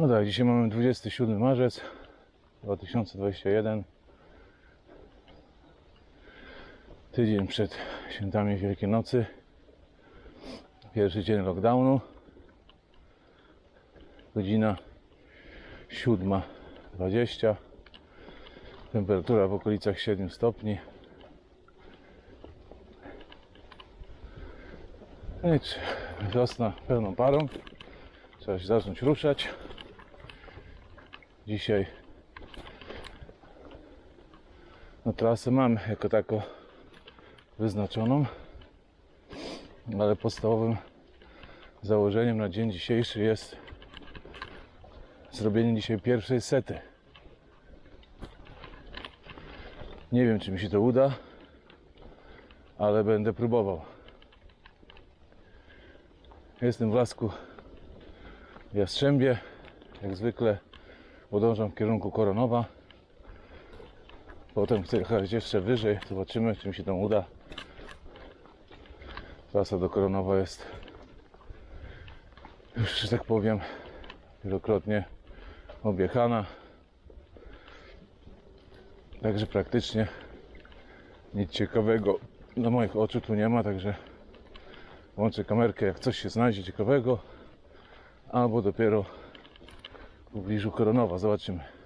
No tak, dzisiaj mamy 27 marzec 2021. Tydzień przed świętami Wielkiej Nocy. Pierwszy dzień lockdownu. Godzina 7.20. Temperatura w okolicach 7 stopni. Wiosna pełną parą. Trzeba się zacząć ruszać. Dzisiaj no, trasę mam jako taką wyznaczoną, ale podstawowym założeniem na dzień dzisiejszy jest zrobienie dzisiaj pierwszej sety. Nie wiem, czy mi się to uda, ale będę próbował. Jestem w lasku Jastrzębie. Jak zwykle podążam w kierunku Koronowa. Potem chcę jechać jeszcze wyżej. Zobaczymy, czy mi się tam uda. Trasa do Koronowa jest już, że tak powiem, wielokrotnie objechana. Także praktycznie nic ciekawego dla moich oczu tu nie ma, także włączę kamerkę jak coś się znajdzie ciekawego albo dopiero w pobliżu Koronowa, zobaczymy.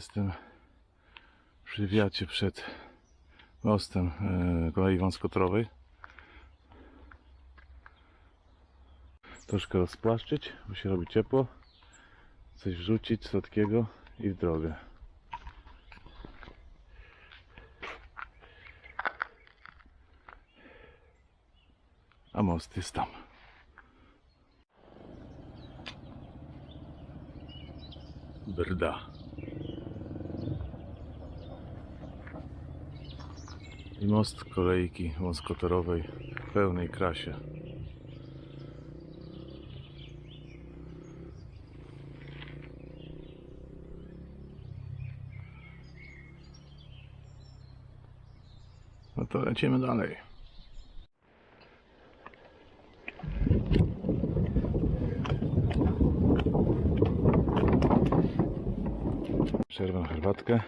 Jestem przy wiacie przed mostem e, kolei wąskotrowej. Troszkę rozpłaszczyć, bo się robi ciepło. Coś wrzucić słodkiego i w drogę. A most jest tam. Brda. I most kolejki wąskotorowej w pełnej krasie. No to lecimy dalej. Przerwę herbatkę.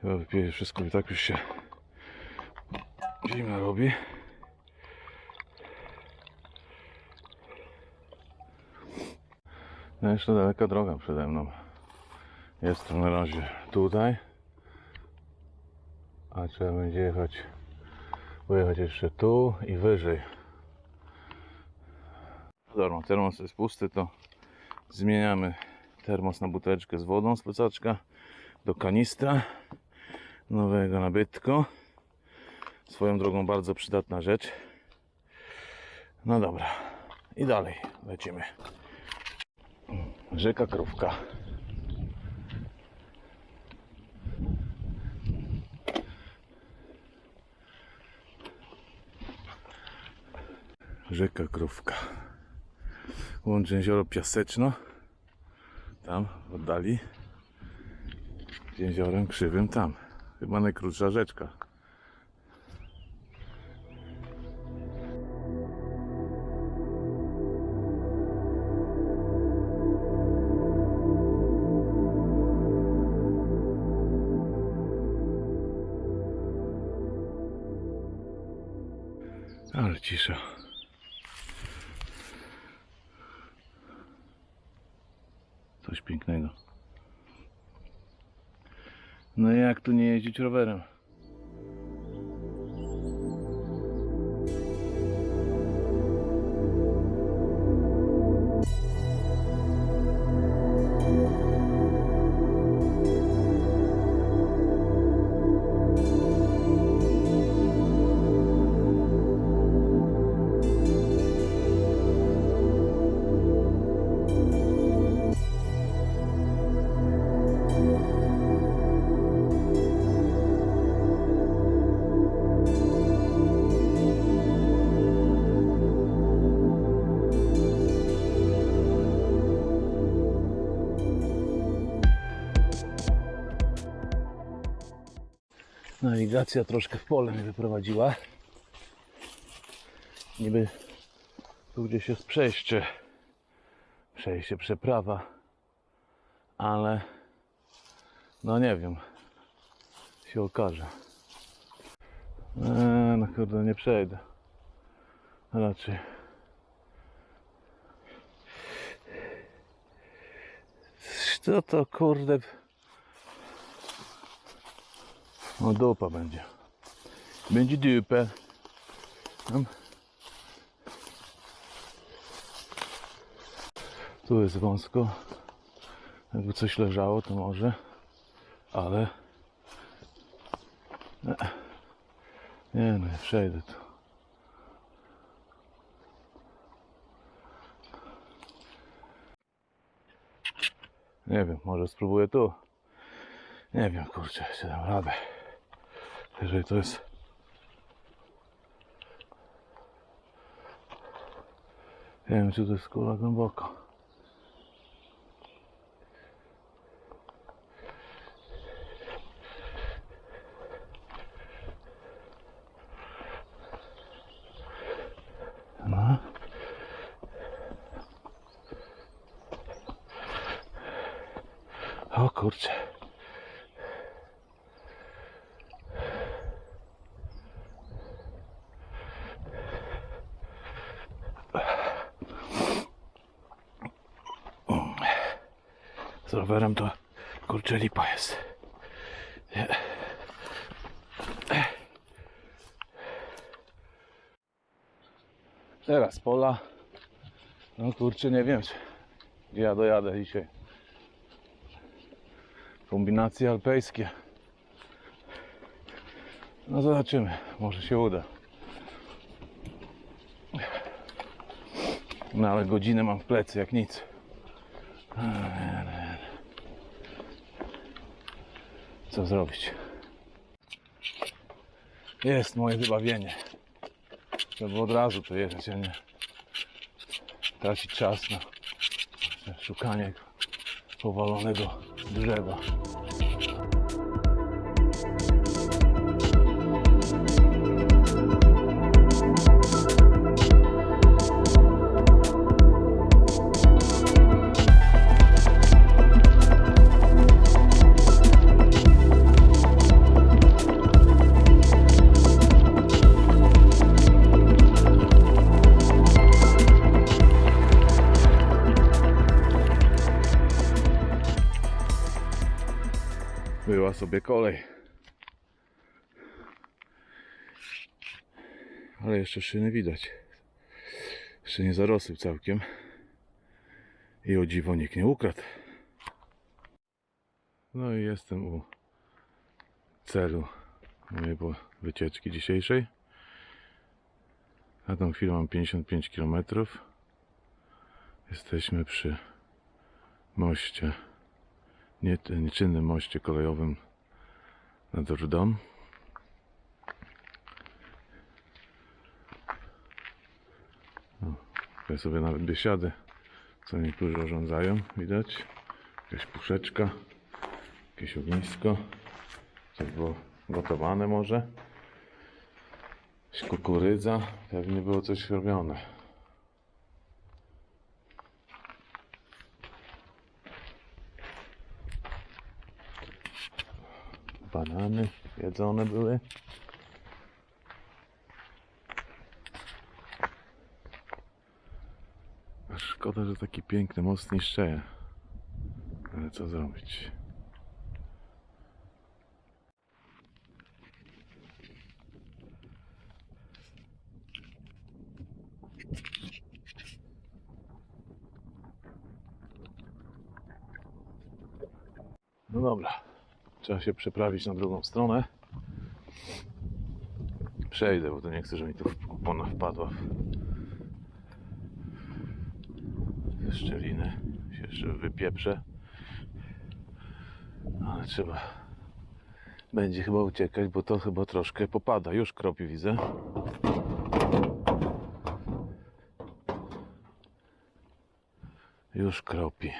Chyba wypiję wszystko i tak już się Zimno robi. No jeszcze daleka droga przede mną. Jest na razie tutaj. A trzeba będzie jechać, pojechać jeszcze tu i wyżej. Dobra, termos jest pusty, to zmieniamy termos na buteleczkę z wodą z plecaczka do kanistra nowego nabytku. Swoją drogą bardzo przydatna rzecz. No dobra. I dalej lecimy. Rzeka Krówka. Rzeka Krówka. Łączy jezioro Piaseczno. Tam w oddali. Z jeziorem Krzywym tam. Chyba najkrótsza rzeczka. No jak tu nie jeździć rowerem? Nawigacja troszkę w pole mnie wyprowadziła. Niby tu gdzieś jest przejście. Przejście, przeprawa. Ale no nie wiem. Się okaże. Eee, no kurde, nie przejdę. Raczej. Co to kurde? No dupa będzie. Będzie dupę. Tu jest wąsko. Jakby coś leżało, to może. Ale... Nie, no, nie przejdę tu. Nie wiem, może spróbuję tu. Nie wiem, kurczę, czy dam radę. Jeżeli to jest... Nie wiem, czy to jest kurwa głęboko. No. Kurczę. Rowerem to kurczę lipa jest. Teraz pola. No kurczę nie wiem czy ja dojadę dzisiaj. Kombinacje alpejskie. No zobaczymy, może się uda. No ale godzinę mam w plecy jak nic. Co zrobić? Jest moje wybawienie. Trzeba od razu tu jechać, a nie tracić czas na szukanie powalonego drzewa. Była sobie kolej. Ale jeszcze szyny widać. Jeszcze nie zarosły całkiem. I o dziwo nikt nie ukradł. No i jestem u celu mojej wycieczki dzisiejszej. Na tą chwilę mam 55 km. Jesteśmy przy moście nieczynnym moście kolejowym nad Rdą. Trochę sobie nawet biesiady, co niektórzy urządzają, widać. Jakaś puszeczka, jakieś ognisko. Coś było gotowane może. Jakaś kukurydza, pewnie było coś robione. Banany jedzone były. Szkoda, że taki piękny most niszczeje. Ale co zrobić? No dobra, trzeba się przeprawić na drugą stronę. Przejdę, bo to nie chcę, żeby mi tu kupona wpadła ze szczeliny. Się jeszcze wypieprzę. Ale trzeba będzie chyba uciekać, bo to chyba troszkę popada. Już kropi widzę. Już kropi.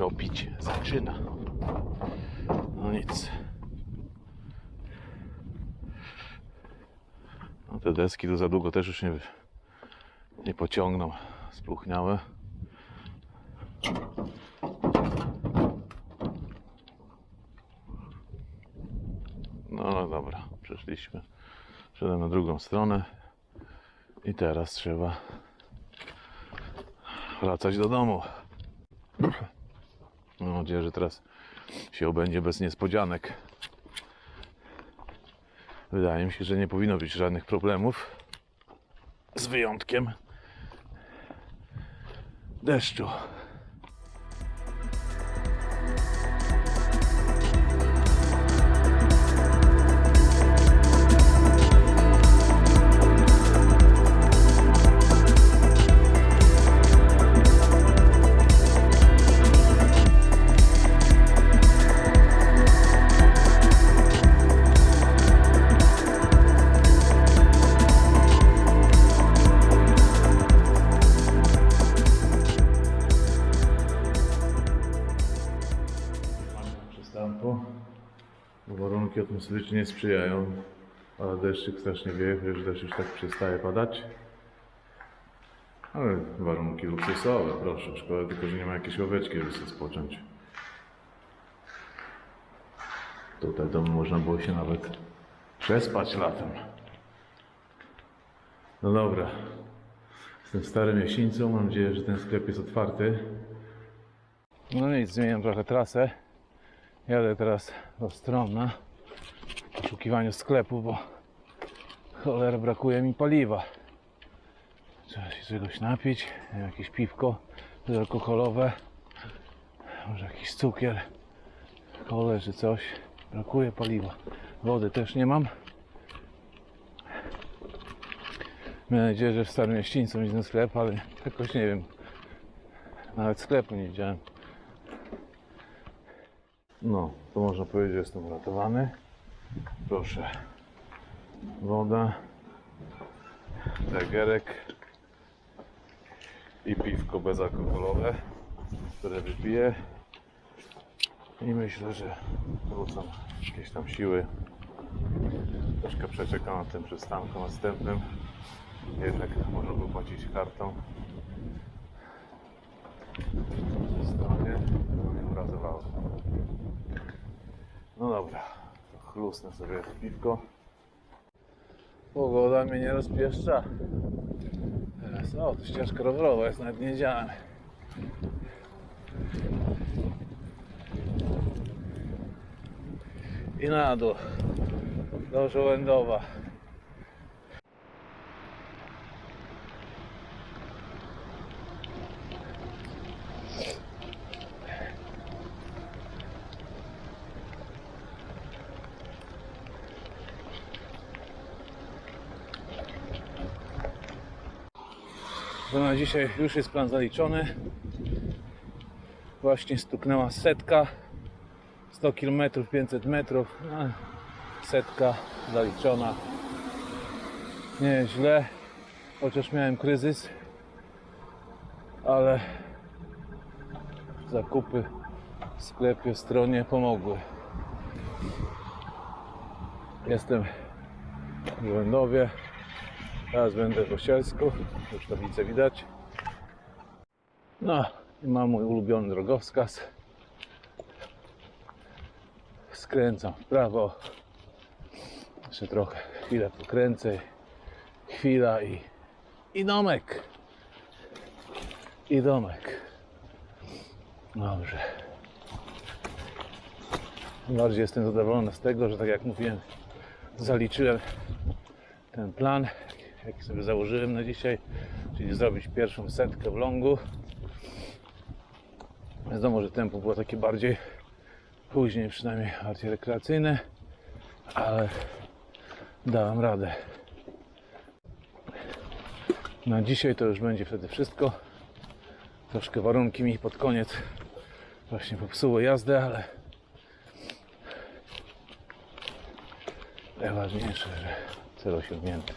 Kropić zaczyna. No nic. No te deski tu za długo też już nie, nie pociągną. Spluchniałe. No, no dobra, przeszliśmy. Szedłem na drugą stronę. I teraz trzeba wracać do domu. Mam nadzieję, że teraz się obędzie bez niespodzianek. Wydaje mi się, że nie powinno być żadnych problemów. Z wyjątkiem deszczu. Warunki atmosferyczne nie sprzyjają, ale deszczyk strasznie wieje, już deszcz już tak przestaje padać. Ale warunki luksusowe, proszę. Szkoda tylko, że nie ma jakiejś ławeczki, żeby sobie spocząć. Tutaj w domu można było się nawet przespać latem. No dobra. Jestem starym jesińcą, mam nadzieję, że ten sklep jest otwarty. No nic, zmieniam trochę trasę. Jadę teraz do Stromna poszukiwaniu sklepu, bo cholera brakuje mi paliwa. Trzeba się czegoś napić, jakieś piwko bezalkoholowe, może jakiś cukier, kole czy coś. Brakuje paliwa. Wody też nie mam. Mam nadzieję, że w Starym Mieścińcu jest ten sklep, ale jakoś nie wiem. Nawet sklepu nie widziałem. No, to można powiedzieć, że jestem uratowany. Proszę. Woda, degerek i piwko bezalkoholowe, które wypiję. I myślę, że wrócą jakieś tam siły. Troszkę przeczekam na tym przystanku następnym. Jednak można było płacić kartą. To mnie urazowało. No dobra, chlusnę sobie piwko. Pogoda mnie nie rozpieszcza. Teraz, o, to ścieżka rowerowa jest, nawet nie. I na dół, do Żołędowa. Na dzisiaj już jest plan zaliczony. Właśnie stuknęła setka. 100 km, 500 metrów. Setka zaliczona. Nie źle, chociaż miałem kryzys, ale zakupy w sklepie, stronie pomogły. Jestem w Łędowie, teraz będę w Osielsku, już tablicę widać. No i mam mój ulubiony drogowskaz. Skręcam w prawo. Jeszcze trochę, chwilę pokręcę. Chwila i, i domek. I domek. Dobrze. Bardziej jestem zadowolony z tego, że tak jak mówiłem, zaliczyłem ten plan, jaki sobie założyłem na dzisiaj, czyli zrobić pierwszą setkę w longu. Wiadomo, że tempo było takie bardziej później, przynajmniej bardziej rekreacyjne, ale dałem radę. Na dzisiaj to już będzie wtedy wszystko. Troszkę warunki mi pod koniec właśnie popsuły jazdę, ale najważniejsze, że cel osiągnięty.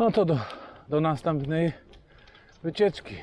No to do, do następnej wycieczki.